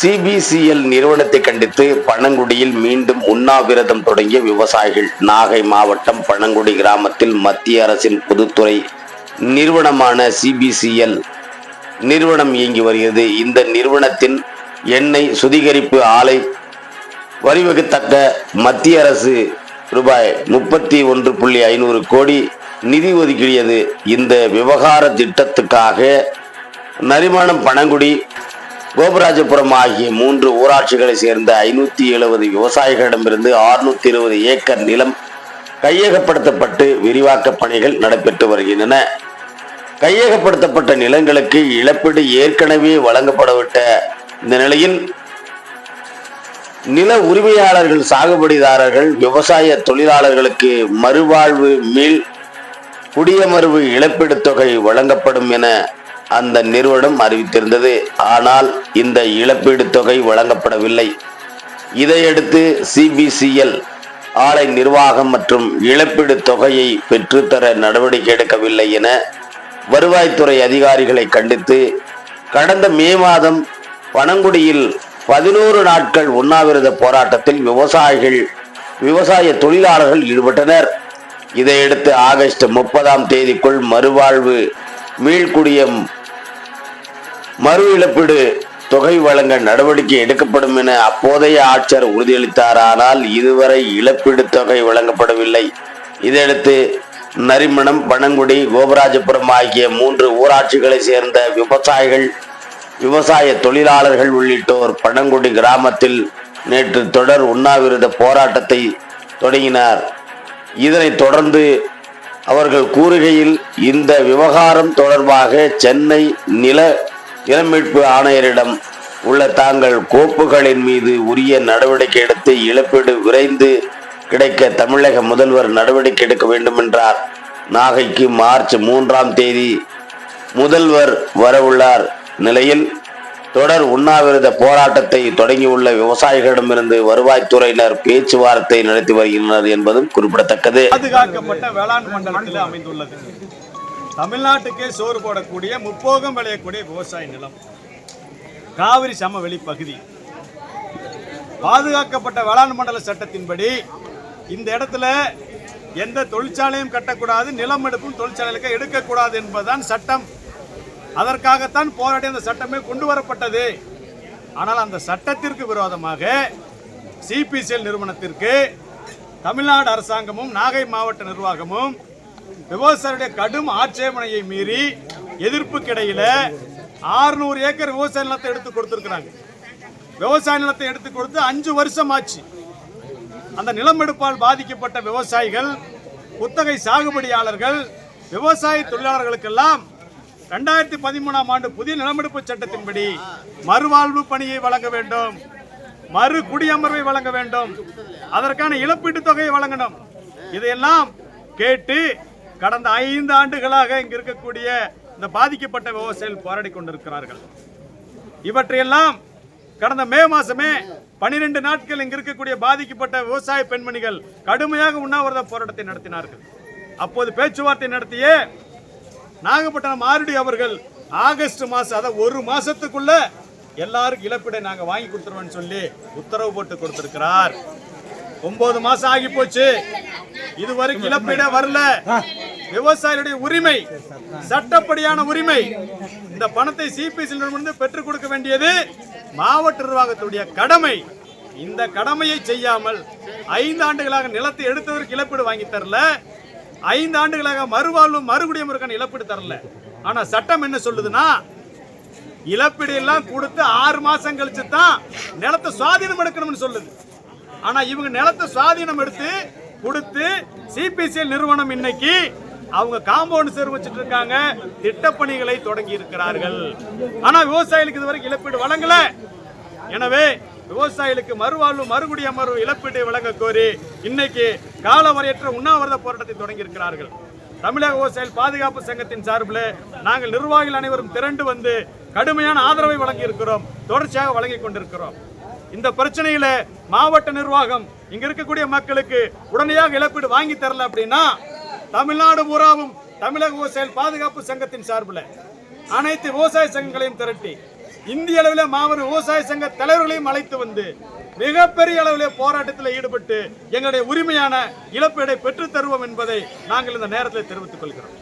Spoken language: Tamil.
சிபிசிஎல் நிறுவனத்தை கண்டித்து பனங்குடியில் மீண்டும் உண்ணாவிரதம் தொடங்கிய விவசாயிகள் நாகை மாவட்டம் பனங்குடி கிராமத்தில் மத்திய அரசின் பொதுத்துறை நிறுவனமான சிபிசிஎல் நிறுவனம் இயங்கி வருகிறது. இந்த நிறுவனத்தின் எண்ணெய் சுதிகரிப்பு ஆலை வரிவகுத்தக்க மத்திய அரசு ரூபாய் முப்பத்தி ஒன்று புள்ளி ஐநூறு கோடி நிதி ஒதுக்கியது. இந்த விவகார திட்டத்துக்காக நரிமானம் பனங்குடி கோபராஜபுரம் ஆகிய மூன்று ஊராட்சிகளை சேர்ந்த ஐநூத்தி எழுபது விவசாயிகளிடமிருந்து அறுநூத்தி இருபது ஏக்கர் நிலம் கையகப்படுத்தப்பட்டு விரிவாக்க பணிகள் நடைபெற்று வருகின்றன. கையகப்படுத்தப்பட்ட நிலங்களுக்கு இழப்பீடு ஏற்கனவே வழங்கப்படவிட்ட இந்த நிலையில் நில உரிமையாளர்கள் சாகுபடிதாரர்கள் விவசாய தொழிலாளர்களுக்கு மறுவாழ்வு மீள் குடியமர்வு இழப்பீடு தொகை வழங்கப்படும் என அந்த நிறுவனம் அறிவித்திருந்தது. ஆனால் இந்த இழப்பீடு தொகை வழங்கப்படவில்லை. இதையடுத்து சிபிசிஎல் ஆலை நிர்வாகம் மற்றும் இழப்பீடு தொகையை பெற்றுத்தர நடவடிக்கை எடுக்கவில்லை என வருவாய்த்துறை அதிகாரிகளை கண்டித்து கடந்த மே மாதம் பனங்குடியில் பதினோரு நாட்கள் உண்ணாவிரத போராட்டத்தில் விவசாயிகள் விவசாய தொழிலாளர்கள் ஈடுபட்டனர். இதையடுத்து ஆகஸ்ட் முப்பதாம் தேதிக்குள் மறுவாழ்வு மீள்குடியம் மறு இழப்பீடு தொகை வழங்க நடவடிக்கை எடுக்கப்படும் என அப்போதைய ஆட்சியர் உறுதியளித்தார் ஆனால் இதுவரை இழப்பீடு தொகை வழங்கப்படவில்லை. இதையடுத்து நரிமணம் பனங்குடி கோபராஜபுரம் ஆகிய மூன்று ஊராட்சிகளை சேர்ந்த விவசாயிகள் விவசாய தொழிலாளர்கள் உள்ளிட்டோர் பனங்குடி கிராமத்தில் நேற்று தொடர் உண்ணாவிரத போராட்டத்தை தொடங்கினார். இதனைத் தொடர்ந்து அவர்கள் கூறுகையில் இந்த விவகாரம் தொடர்பாக சென்னை நில இளமீட்பு ஆணையரிடம் உள்ள தாங்கள் கோப்புகளின் மீது உரிய நடவடிக்கை எடுத்து இழப்பீடு விரைந்து கிடைக்க தமிழக முதல்வர் நடவடிக்கை எடுக்க வேண்டும் என்றார் நாகைக்கு மார்ச் மூன்றாம் தேதி முதல்வர் வரவுள்ளார் நிலையில் தொடர் உண்ணாவிரத போராட்டத்தை தொடங்கியுள்ள விவசாயிகளிடமிருந்து வருவாய்த்துறையினர் பேச்சுவார்த்தை நடத்தி வருகின்றனர் என்பதும் குறிப்பிடத்தக்கது. பாதுகாக்கப்பட்ட வேளாண் மண்டலத்தில் அமைந்துள்ளது. தமிழ்நாட்டுக்கே சோறு போடக்கூடிய முப்போகம் விளையக்கூடிய விவசாய நிலம். காவிரி சமவெளி பகுதி. பாதுகாக்கப்பட்ட வேளாண் மண்டல சட்டத்தின்படி இந்த இடத்துல எந்த தொழிற்சாலையும் கட்டக்கூடாது நிலம் எடுப்பும் தொழிற்சாலைகளுக்கு எடுக்கக்கூடாது என்பதுதான் சட்டம். அதற்காகத்தான் போராடி அந்த சட்டமே கொண்டு வரப்பட்டது. ஆனால் அந்த சட்டத்திற்கு விரோதமாக சிபிசிஎல் நிறுவனத்திற்கு தமிழ்நாடு அரசாங்கமும் நாகை மாவட்ட நிர்வாகமும் விவசாயிகளுடைய கடும் ஆட்சேபனையை மீறி எதிர்ப்புக்கிடையில 600 ஏக்கர் விவசாய நிலத்தை எடுத்து கொடுத்துருக்குறாங்க. விவசாய நிலத்தை எடுத்து கொடுத்து அஞ்சு வருஷம் ஆச்சு அந்த நிலமெடுப்பால் பாதிக்கப்பட்ட விவசாயிகள் குத்தகை சாகுபடியாளர்கள் விவசாய தொழிலாளர்களுக்கெல்லாம் ரெண்டாயிரத்தி பதிமூணாம் ஆண்டு புதிய நிலமெடுப்பு சட்டத்தின்படி மறுவாழ்வு பணியை வழங்க வேண்டும். மறு குடியமர்வை வழங்க வேண்டும். அதற்கான இழப்பீட்டுத் தொகையை வழங்கணும். இதையெல்லாம் கேட்டு கடந்த ஐந்து ஆண்டுகளாக இங்கு இருக்கக்கூடிய இந்த பாதிக்கப்பட்ட விவசாயிகள் போராடி கொண்டிருக்கிறார்கள். இவற்றையெல்லாம் கடந்த மே மாசமே பனிரெண்டு நாட்கள் இங்கு இருக்கக்கூடிய பாதிக்கப்பட்ட விவசாய பெண்மணிகள் கடுமையாக உண்ணாவிரத போராட்டத்தை நடத்தினார்கள். அப்போது பேச்சுவார்த்தை நடத்திய நாகப்பட்டினம் மாரடி அவர்கள் ஆகஸ்ட் மாசம் அதாவது ஒரு மாசத்துக்குள்ள எல்லாருக்கும் இழப்பீடை நாங்கள் வாங்கி கொடுத்துருவோம்னு சொல்லி உத்தரவு போட்டு கொடுத்திருக்கிறார். ஒன்பது மாசம் ஆகி போச்சு. இதுவரைக்கும் இழப்பீடே வரல. விவசாயிகளுடைய உரிமை சட்டப்படியான உரிமை இந்த பணத்தை சிபிசி நிறுவனம் பெற்றுக் கொடுக்க வேண்டியது மாவட்ட நிர்வாகத்துடைய கடமை. இந்த கடமையை செய்யாமல் ஐந்து ஆண்டுகளாக நிலத்தை எடுத்ததற்கு இழப்பீடு வாங்கி தரல. ஐந்து ஆண்டுகளாக மறுவாழ்வு மறுகுடியமுறைக்கான இழப்பீடு தரல. ஆனா சட்டம் என்ன சொல்லுதுன்னா இழப்பீடு எல்லாம் கொடுத்து ஆறு மாசம் கழிச்சு தான் நிலத்தை சுவாதீனம் எடுக்கணும்னு சொல்லுது. ஆனா இவங்க நிலத்தை சுவாதீனம் எடுத்து கொடுத்து சிபிசிஎல் நிறுவனம் இன்னைக்கு அவங்க காம்பவுண்ட் சேர் வச்சுட்டு இருக்காங்க. திட்டப்பணிகளை தொடங்கி இருக்கிறார்கள். ஆனா விவசாயிகளுக்கு இதுவரைக்கும் இழப்பீடு வழங்கல. எனவே விவசாயிகளுக்கு மறுவாழ்வு மறுகுடி அமர்வு இழப்பீட்டை வழங்க கோரி இன்னைக்கு காலவரையற்ற உண்ணாவிரத போராட்டத்தை தொடங்கி இருக்கிறார்கள். தமிழக விவசாயிகள் பாதுகாப்பு சங்கத்தின் சார்பில் நாங்கள் நிர்வாகிகள் அனைவரும் திரண்டு வந்து கடுமையான ஆதரவை வழங்கி இருக்கிறோம் தொடர்ச்சியாக வழங்கி கொண்டிருக்கிறோம். இந்த பிரச்சனையில மாவட்ட நிர்வாகம் இங்க இருக்கக்கூடிய மக்களுக்கு உடனடியாக இழப்பீடு வாங்கி தரல அப்படின்னா தமிழ்நாடு பூராவும் தமிழக விவசாயிகள் பாதுகாப்பு சங்கத்தின் சார்பில் அனைத்து விவசாய சங்கங்களையும் திரட்டி இந்திய அளவிலே மாபெரும் விவசாய சங்க தலைவர்களையும் அழைத்து வந்து மிகப்பெரிய அளவிலே போராட்டத்தில் ஈடுபட்டு எங்களுடைய உரிமையான இழப்பீடை பெற்றுத் தருவோம் என்பதை நாங்கள் இந்த நேரத்தில் தெரிவித்துக் கொள்கிறோம்.